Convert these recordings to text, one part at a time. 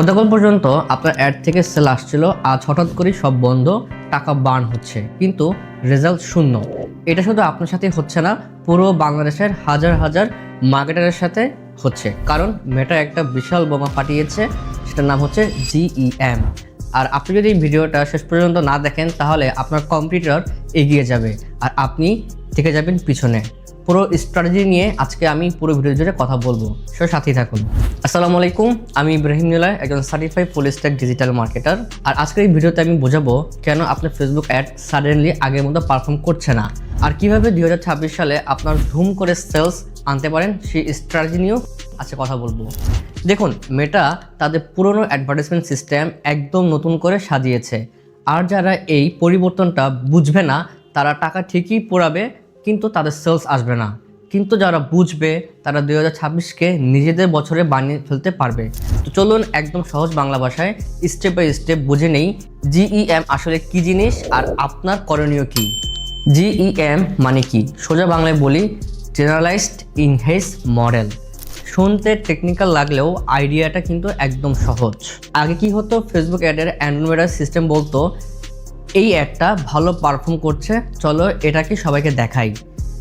গতকাল পর্যন্ত আপনার অ্যাড থেকে সেল আসছিল, আজ হঠাৎ করেই সব বন্ধ, টাকা বার্ন হচ্ছে। কিন্তু রেজাল্ট শূন্য। এটা শুধু আপনার সাথে হচ্ছে না, পুরো বাংলাদেশের হাজার হাজার মার্কেটারের সাথে হচ্ছে। কারণ মেটা একটা বিশাল বোমা পাঠিয়েছে, সেটার নাম হচ্ছে জিইএম আর আপনি যদি ভিডিওটা শেষ পর্যন্ত না দেখেন, তাহলে আপনার কম্পিউটার এগিয়ে যাবে। আর আপনি থেকে যাবেন পিছনে। পুরো স্ট্র্যাটেজি নিয়ে আজকে আমি পুরো ভিডিও জুড়ে কথা বলব। সে সাথেই থাকুন। আসসালামু আলাইকুম, আমি ইব্রাহিম নিলয়, একজন certified full stack digital marketer আর আজকের এই ভিডিওতে আমি বোঝাবো কেন আপনার ফেসবুক অ্যাড সাডেনলি আগের মতো পারফর্ম করছে না। আর কীভাবে দু হাজার ছাব্বিশ সালে আপনার ধুম করে সেলস আনতে পারেন, সেই স্ট্র্যাটেজি নিয়েও আজকে কথা বলব। দেখুন মেটা তাদের পুরনো অ্যাডভার্টাইজমেন্ট সিস্টেম একদম নতুন করে সাজিয়েছে। আর যারা এই পরিবর্তনটা বুঝবে না, তারা টাকা ঠিকই পোড়াবে কিন্তু তাদের সেলস আসবে না। কিন্তু যারা বুঝবে, তারা দুই হাজার ছাব্বিশকে নিজেদের বছরে বানিয়ে ফেলতে পারবে। তো চলুন একদম সহজ বাংলা ভাষায় স্টেপ বাই স্টেপ বুঝে নেই জিইএম আসলে কি জিনিস আর আপনার করণীয় কি? জিইএম মানে কি? সোজা বাংলায় বলি জেনারেলাইজড ইনহেস মডেল শুনতে টেকনিক্যাল লাগলেও আইডিয়াটা কিন্তু একদম সহজ। আগে কি হতো? ফেসবুক অ্যাডের অ্যান্ড্রয়েড সিস্টেম বলতো এই অ্যাডটা ভালো পারফর্ম করছে। চলো এটাকে সবাইকে দেখাই।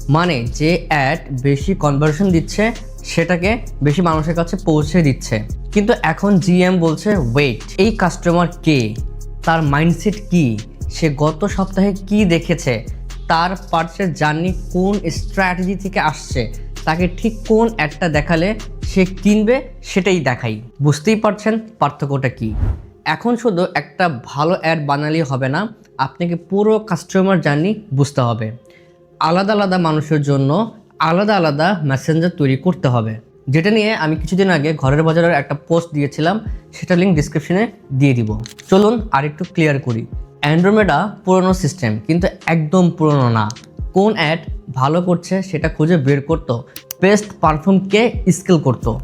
মানে যে অ্যাড বেশি কনভার্সন দিচ্ছে, সেটাকে বেশি মানুষের কাছে পৌঁছে দিচ্ছে। কিন্তু এখন জিএম বলছে ওয়েট এই কাস্টমার কে? তার মাইন্ডসেট কি? সে গত সপ্তাহে কি দেখেছে? তার পার্সের জার্নি কোন স্ট্র্যাটেজি থেকে আসছে? তাকে ঠিক কোন অ্যাডটা দেখালে সে কিনবে, সেটাই দেখাই। বুঝতেই পারছেন পার্থক্যটা কি? এখন শুধু একটা ভালো অ্যাড বানালেই হবে না, আপনাকে পুরো কাস্টমার জার্নি বুঝতে হবে। আলাদা আলাদা মানুষের জন্য আলাদা আলাদা মেসেঞ্জার তৈরি করতে হবে। যেটা নিয়ে আমি কিছুদিন আগে ঘরের বাজারের একটা পোস্ট দিয়েছিলাম, সেটা লিঙ্ক ডিসক্রিপশনে দিয়ে দিব। চলুন আর একটু ক্লিয়ার করি। অ্যান্ড্রোমেডা পুরনো সিস্টেম কিন্তু একদম পুরনো না। কোন অ্যাড ভালো করছে সেটা খুঁজে বের করতো বেস্ট পারফর্মকে স্কেল করতো।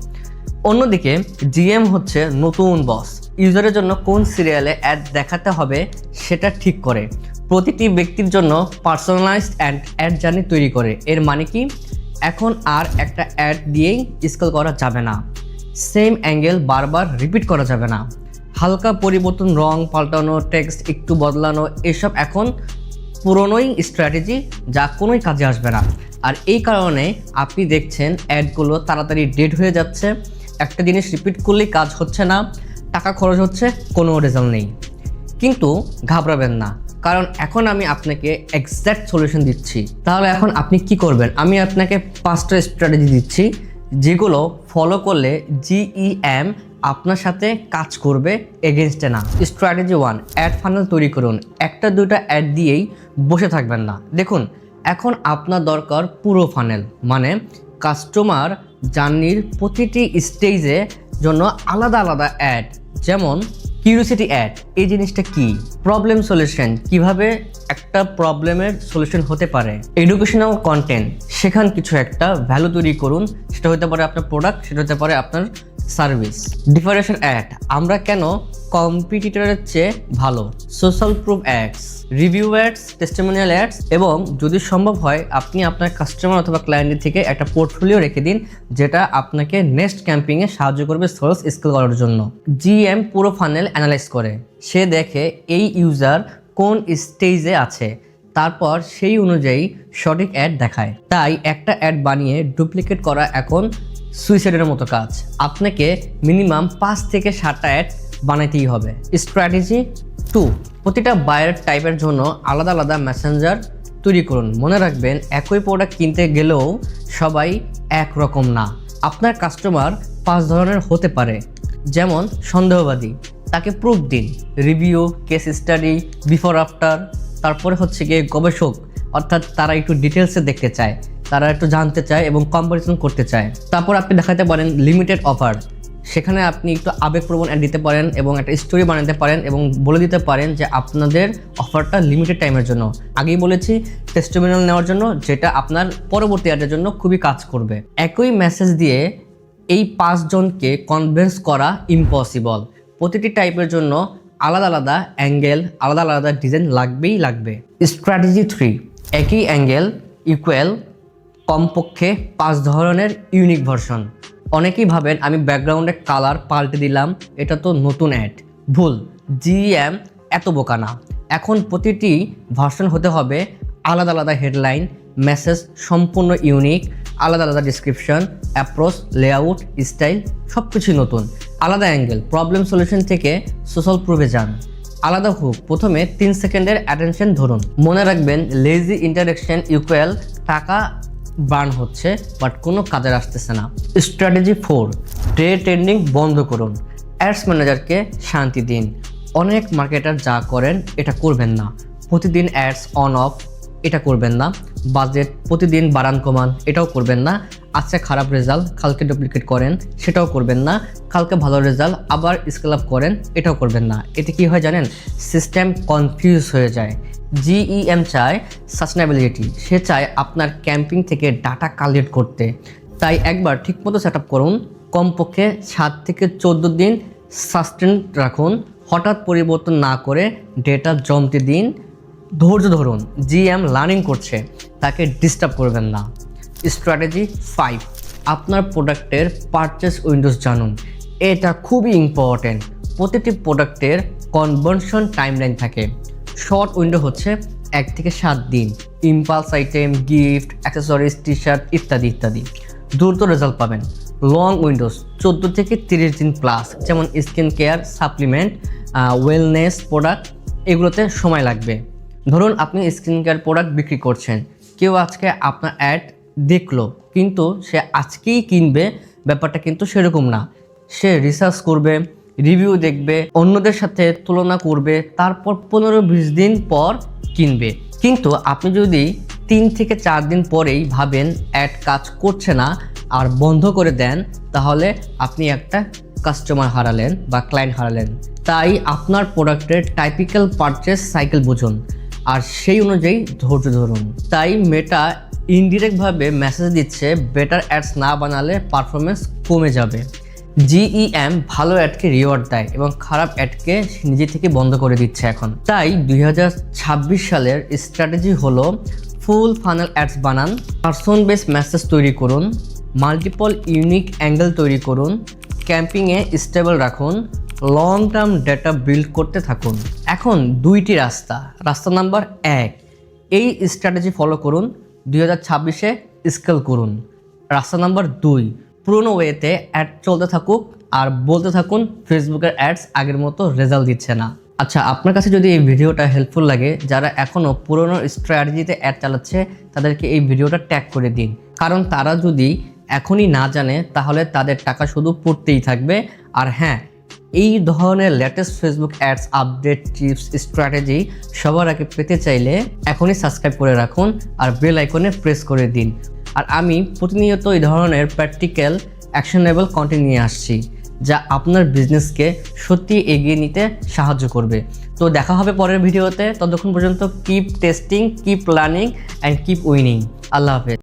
অন্যদিকে জিএম হচ্ছে নতুন বস ইউজারের জন্য কোন সিরিয়ালে অ্যাড দেখাতে হবে সেটা ঠিক করে। প্রতিটি ব্যক্তির জন্য পার্সোনালাইজড অ্যাড অ্যাড জার্নি তৈরি করে। এর মানে কি? এখন আর একটা অ্যাড দিয়েই স্কেল করা যাবে না। সেম অ্যাঙ্গেল বারবার রিপিট করা যাবে না। হালকা পরিবর্তন, রং পাল্টানো টেক্সট একটু বদলানো, এসব এখন পুরনোই স্ট্র্যাটেজি যা কোনোই কাজে আসবে না। আর এই কারণে আপনি দেখছেন অ্যাডগুলো তাড়াতাড়ি ডেড হয়ে যাচ্ছে। একটা জিনিস রিপিট করলেই কাজ হচ্ছে না, টাকা খরচ হচ্ছে, কোনো রেজাল্ট নেই। কিন্তু ঘাবড়াবেন না, কারণ এখন আমি আপনাকে এক্স্যাক্ট সলিউশন দিচ্ছি। তাহলে এখন আপনি কি করবেন? আমি আপনাকে পাঁচটা স্ট্র্যাটেজি দিচ্ছি, যেগুলো ফলো করলে জিইএম আপনার সাথে কাজ করবে এগেনস্টে না। স্ট্র্যাটেজি ওয়ান অ্যাড ফানেল তৈরি করুন। একটা দুটা অ্যাড দিয়েই বসে থাকবেন না। দেখুন, এখন আপনার দরকার পুরো ফানেল মানে কাস্টমার জার্নির প্রতিটি স্টেজে জন্য আলাদা আলাদা অ্যাড যেমন কিউরিসিটি অ্যাড এই জিনিসটা কি? প্রবলেম সলিউশন কীভাবে একটা প্রবলেমের সলিউশন হতে পারে? এডুকেশনাল কন্টেন্ট সেখান কিছু একটা ভ্যালু তৈরি করুন, সেটা হতে পারে আপনার প্রোডাক্ট সেটা হতে পারে আপনার সার্ভিস। ডিফারেশন অ্যাড আমরা কেন কম্পিটিটরের চেয়ে ভালো? Social proof ads review ads testimonial ads এবং যদি সম্ভব হয়, আপনি আপনার কাস্টমার অথবা ক্লায়েন্টের থেকে একটা পোর্টফোলিও রেখে দিন, যেটা আপনাকে নেক্সট ক্যাম্পিংয়ে সাহায্য করবে সোর্স স্কেল করার জন্য। জিএম পুরো ফানেল অ্যানালাইজ করে। সে দেখে এই ইউজার কোন স্টেজে আছে। তারপর সেই অনুযায়ী সঠিক অ্যাড দেখায়। তাই একটা অ্যাড বানিয়ে ডুপ্লিকেট করা এখন সুইসাইডের মতো কাজ। আপনাকে মিনিমাম পাঁচ থেকে সাতটা অ্যাড বানাইতেই হবে। স্ট্র্যাটেজি টু, প্রতিটা বায়ার টাইপের জন্য আলাদা আলাদা মেসেঞ্জার তৈরি করুন। মনে রাখবেন, একই প্রোডাক্ট কিনতে গেলেও সবাই একরকম না। আপনার কাস্টমার পাঁচ ধরনের হতে পারে। যেমন, সন্দেহবাদী, তাকে প্রুফ দিন। Review case study before after তারপরে হচ্ছে গিয়ে গবেষক, অর্থাৎ তারা একটু ডিটেলসে দেখতে চায়। তারা একটু জানতে চায় এবং কম্পারিজন করতে চায়। তারপর আপনি দেখাতে পারেন লিমিটেড অফার সেখানে আপনি একটু আবেগপ্রবণ অ্যাড দিতে পারেন এবং একটা স্টোরি বানাতে পারেন এবং বলে দিতে পারেন যে আপনাদের অফারটা লিমিটেড টাইমের জন্য। আগেই বলেছি টেস্টিমিনাল নেওয়ার জন্য, যেটা আপনার পরবর্তী অ্যাডের জন্য খুবই কাজ করবে। একই মেসেজ দিয়ে এই পাঁচজনকে কনভিন্স করা ইম্পসিবল প্রতিটি টাইপের জন্য আলাদা আলাদা অ্যাঙ্গেল আলাদা আলাদা ডিজাইন লাগবেই লাগবে। স্ট্র্যাটেজি থ্রি একই অ্যাঙ্গেল ইকুয়াল কমপক্ষে পাঁচ ধরনের ইউনিক ভার্সন অনেকেই ভাবেন আমি ব্যাকগ্রাউন্ডের কালার পাল্টে দিলাম, এটা তো নতুন অ্যাড ভুল জিএম এত বোকা না। এখন প্রতিটি ভার্সন হতে হবে আলাদা আলাদা হেডলাইন মেসেজ সম্পূর্ণ ইউনিক আলাদা আলাদা ডিসক্রিপশন অ্যাপ্রোচ লেআউট স্টাইল সব কিছুই নতুন। আলাদা অ্যাঙ্গেল প্রবলেম সলিউশন থেকে সোশ্যাল প্রুভে যান। আলাদা হুক প্রথমে তিন সেকেন্ডের অ্যাটেনশন ধরুন। মনে রাখবেন লেজি ইন্টারাকশন ইকুয়াল টাকা বার্ন হচ্ছে, বাট কোনো কাজে আসতেছে না। স্ট্র্যাটেজি ফোর ডে ট্রেন্ডিং বন্ধ করুন। অ্যাডস ম্যানেজারকে শান্তি দিন। অনেক মার্কেটার যা করেন, এটা করবেন না। প্রতিদিন অ্যাডস অন অফ, এটা করবেন না। বাজেট প্রতিদিন বাড়ান কমান, এটাও করবেন না। আজকে খারাপ রেজাল্ট, কালকে ডুপ্লিকেট করেন, সেটাও করবেন না। কালকে ভালো রেজাল্ট, আবার স্কেল আপ করেন, এটাও করবেন না। এতে কি হয় জানেন? সিস্টেম কনফিউজ হয়ে যায়। জিইএম চায় সাস্টেনেবিলিটি সে চায় আপনার ক্যাম্পিং থেকে ডাটা কালেক্ট করতে। তাই একবার ঠিকমতো সেট আপ করুন। কমপক্ষে সাত থেকে চোদ্দ দিন সাস্টেন রাখুন। হঠাৎ পরিবর্তন না করে ডেটা জমতে দিন। ধৈর্য ধরুন। জিএম লার্নিং করছে। তাকে ডিস্টার্ব করবেন না। স্ট্র্যাটেজি ফাইভ আপনার প্রোডাক্টের পারচেস উইন্ডোজ জানুন। এটা খুবই ইম্পর্ট্যান্ট প্রতিটি প্রোডাক্টের কনভার্সন টাইমলাইন থাকে। শর্ট উইন্ডো হচ্ছে এক থেকে সাত দিন। Impulse item, gift, accessories T shirt ইত্যাদি ইত্যাদি। দ্রুত রেজাল্ট পাবেন। লং উইন্ডোজ চোদ্দ থেকে তিরিশ দিন প্লাস, যেমন skin care, supplement wellness product, এগুলোতে সময় লাগবে। ধরুন আপনি স্কিন কেয়ার প্রোডাক্ট বিক্রি করছেন। কেউ আজকে আপনার অ্যাড দেখল, কিন্তু সে আজকেই কিনবে, ব্যাপারটা কিন্তু সেরকম না। সে রিসার্চ করবে রিভিউ দেখবে, অন্যদের সাথে তুলনা করবে, তারপর পনেরো বিশ দিন পর কিনবে। কিন্তু আপনি যদি তিন থেকে চার দিন পরেই ভাবেন অ্যাড কাজ করছে না আর বন্ধ করে দেন, তাহলে আপনি একটা কাস্টমার হারালেন বা ক্লায়েন্ট হারালেন। তাই আপনার প্রোডাক্টের টাইপিক্যাল পারচেস সাইকেল বুঝুন আর সেই অনুযায়ী ধৈর্য ধরুন। তাই মেটা ইনডিরেক্টভাবে মেসেজ দিচ্ছে বেটার অ্যাডস না বানালে পারফরমেন্স কমে যাবে। জিইএম ভালো অ্যাডকে রিওয়ার্ড দেয় এবং খারাপ অ্যাডকে নিজে থেকে বন্ধ করে দিচ্ছে এখন। তাই দুই হাজার ছাব্বিশ সালের স্ট্র্যাটেজি হলো ফুল ফানেল অ্যাডস বানান পার্সন বেস মেসেজ তৈরি করুন মাল্টিপল ইউনিক অ্যাঙ্গেল তৈরি করুন ক্যাম্পিংয়ে স্টেবল রাখুন লং টার্ম ডেটা বিল্ড করতে থাকুন। এখন দুইটি রাস্তা রাস্তা নাম্বার এক, এই স্ট্র্যাটেজি ফলো করুন, দুই হাজার ছাব্বিশে স্কেল করুন। রাস্তা নাম্বার দুই পুরোনো ওয়েতে অ্যাড চলতে থাকুক আর বলতে থাকুন ফেসবুকের অ্যাডস আগের মতো রেজাল্ট দিচ্ছে না। আচ্ছা আপনার কাছে যদি এই ভিডিওটা হেল্পফুল লাগে, যারা এখনও পুরনো স্ট্র্যাটেজিতে অ্যাড চালাচ্ছে, তাদেরকে এই ভিডিওটা ট্যাগ করে দিন। কারণ তারা যদি এখনই না জানে, তাহলে তাদের টাকা শুধু পড়তেই থাকবে। আর হ্যাঁ এই ধরনের latest Facebook ads update tips strategy সবার আগে পেতে চাইলে এখনই সাবস্ক্রাইব করে রাখুন আর বেল আইকনে প্রেস করে দিন। আর আমি প্রতিনিয়ত এই ধরনের প্র্যাকটিক্যাল অ্যাকশনেবল কন্টেন্ট নিয়ে আসছি, যা আপনার বিজনেসকে সত্যি এগিয়ে নিতে সাহায্য করবে। তো দেখা হবে পরের ভিডিওতে, ততক্ষণ পর্যন্ত keep testing keep learning and keep winning Allah হাফেজ।